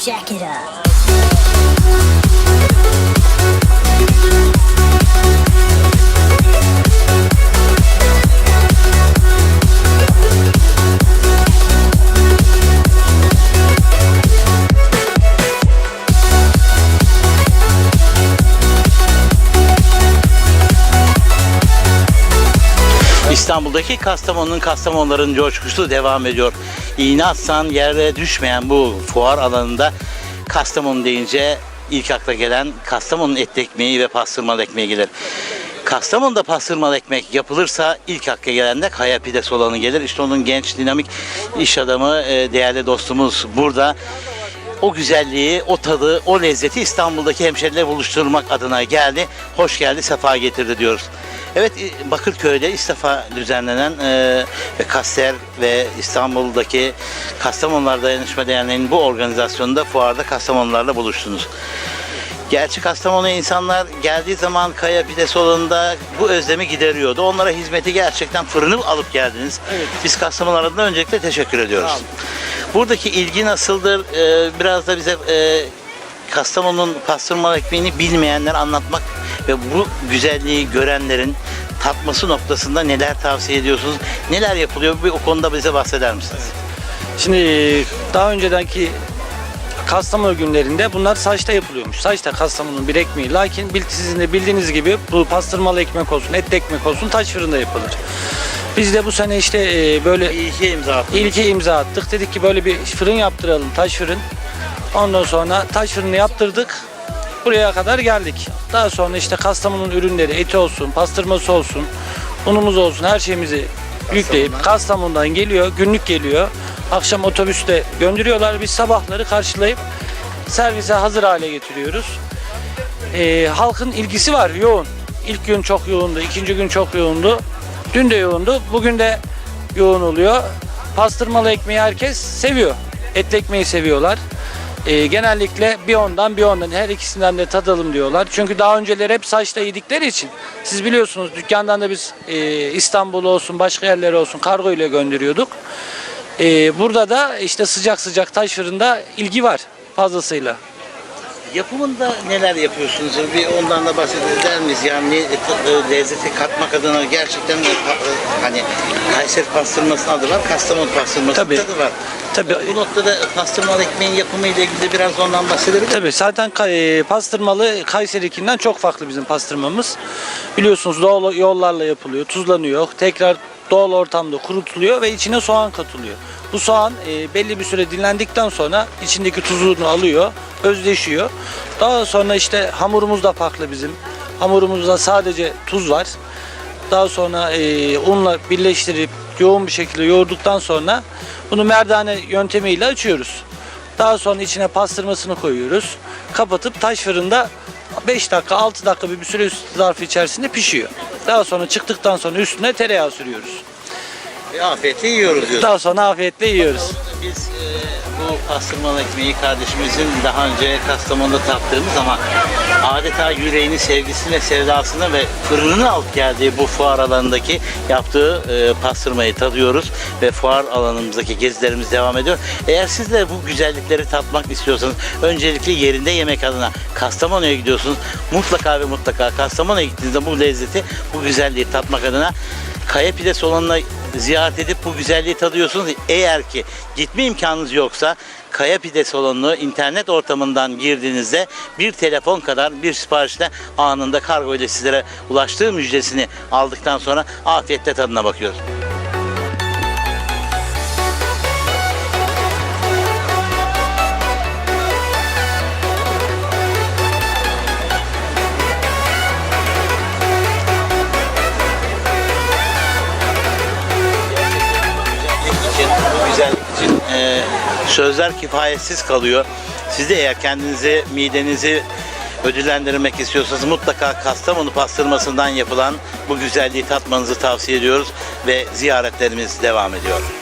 Jack it up. İstanbul'daki Kastamonu'nun Kastamonuların coşkusu devam ediyor. İğne atsan yere düşmeyen bu fuar alanında Kastamonu deyince ilk akla gelen Kastamonu'nun et ekmeği ve pastırmalı ekmeği gelir. Kastamonu'da pastırmalı ekmek yapılırsa ilk akla gelen de Kaya Pidesi olanı gelir. İşte onun genç, dinamik iş adamı, e, değerli dostumuz burada. O güzelliği, o tadı, o lezzeti İstanbul'daki hemşerilerle buluşturmak adına geldi. Hoş geldi, sefa getirdi diyoruz. Evet, Bakırköy'de ilk defa düzenlenen e, ve Kaster ve İstanbul'daki Kastamonular Dayanışma Derneği'nin bu organizasyonunda fuarda Kastamonularla buluştunuz. Gerçi Kastamonu'ya insanlar geldiği zaman Kaya Pide Salonu'nda bu özlemi gideriyordu. Onlara hizmeti gerçekten fırını alıp geldiniz. Biz Kastamonu adına öncelikle teşekkür ediyoruz. Buradaki ilgi nasıldır? Ee, biraz da bize e, Kastamonu'nun pastırmalı ekmeğini bilmeyenler anlatmak ve bu güzelliği görenlerin tatması noktasında neler tavsiye ediyorsunuz? Neler yapılıyor? Bir o konuda bize bahseder misiniz? Şimdi daha öncedenki Kastamonu günlerinde bunlar saçta yapılıyormuş. Saçta Kastamonu'nun bir ekmeği. Lakin sizin de bildiğiniz gibi bu pastırmalı ekmek olsun, etli ekmek olsun taş fırında yapılır. Biz de bu sene işte e, böyle İlke imza ilke imza attık. Dedik ki böyle bir fırın yaptıralım, taş fırın. Ondan sonra taş fırını yaptırdık. Buraya kadar geldik. Daha sonra işte Kastamonu'nun ürünleri, eti olsun, pastırması olsun, unumuz olsun, her şeyimizi yükleyip Kastamonu'dan geliyor, günlük geliyor. Akşam otobüste gönderiyorlar. Biz sabahları karşılayıp servise hazır hale getiriyoruz. Ee, halkın ilgisi var, yoğun. İlk gün çok yoğundu, ikinci gün çok yoğundu. Dün de yoğundu, bugün de yoğun oluyor. Pastırmalı ekmeği herkes seviyor. Etli ekmeği seviyorlar. Ee, genellikle bir ondan bir ondan her ikisinden de tadalım diyorlar. Çünkü daha önceleri hep saçta yedikleri için. Siz biliyorsunuz dükkandan da biz e, İstanbul olsun başka yerlere olsun kargo ile gönderiyorduk. Ee, burada da işte sıcak sıcak taş fırında ilgi var fazlasıyla. Yapımında neler yapıyorsunuz? Bir ondan da bahseder miyiz? Yani e, e, lezzeti katmak adına gerçekten de e, hani Kayseri pastırmasının adı var, Kastamonu pastırması Tabii. tadı var. Tabii. Bu noktada pastırmalı ekmeğin yapımı ile ilgili biraz ondan bahsedebilir misiniz? Tabii zaten pastırmalı Kayseri'kinden çok farklı bizim pastırmamız. Biliyorsunuz doğal yollarla yapılıyor, tuzlanıyor, tekrar doğal ortamda kurutuluyor ve içine soğan katılıyor. Bu soğan e, belli bir süre dinlendikten sonra içindeki tuzunu alıyor, özleşiyor. Daha sonra işte hamurumuz da farklı bizim. Hamurumuzda sadece tuz var. Daha sonra e, unla birleştirip yoğun bir şekilde yoğurduktan sonra bunu merdane yöntemiyle açıyoruz. Daha sonra içine pastırmasını koyuyoruz. Kapatıp taş fırında 5 dakika 6 dakika bir süre zarfı içerisinde pişiyor. Daha sonra çıktıktan sonra üstüne tereyağı sürüyoruz. E, afiyetle yiyoruz diyoruz. Daha sonra afiyetle yiyoruz. Biz e, bu pastırmalı ekmeği kardeşimizin daha önce Kastamonu'da tattığımız ama adeta yüreğini, sevgisini ve sevdasını ve fırınını alıp geldiği bu fuar alanındaki yaptığı e, pastırmayı tadıyoruz ve fuar alanımızdaki gezilerimiz devam ediyor. Eğer siz de bu güzellikleri tatmak istiyorsanız öncelikle yerinde yemek adına Kastamonu'ya gidiyorsunuz. Mutlaka ve mutlaka Kastamonu'ya gittiğinizde bu lezzeti, bu güzelliği tatmak adına Kaya Pide Salonu'na ziyaret edip bu güzelliği tadıyorsunuz. Eğer ki gitme imkanınız yoksa Kaya Pide Salonu'nu internet ortamından girdiğinizde bir telefon kadar bir siparişle anında kargo ile sizlere ulaştığı müjdesini aldıktan sonra afiyetle tadına bakıyoruz. Sözler kifayetsiz kalıyor. Siz de eğer kendinizi, midenizi ödüllendirmek istiyorsanız mutlaka Kastamonu pastırmasından yapılan bu güzelliği tatmanızı tavsiye ediyoruz ve ziyaretlerimiz devam ediyor.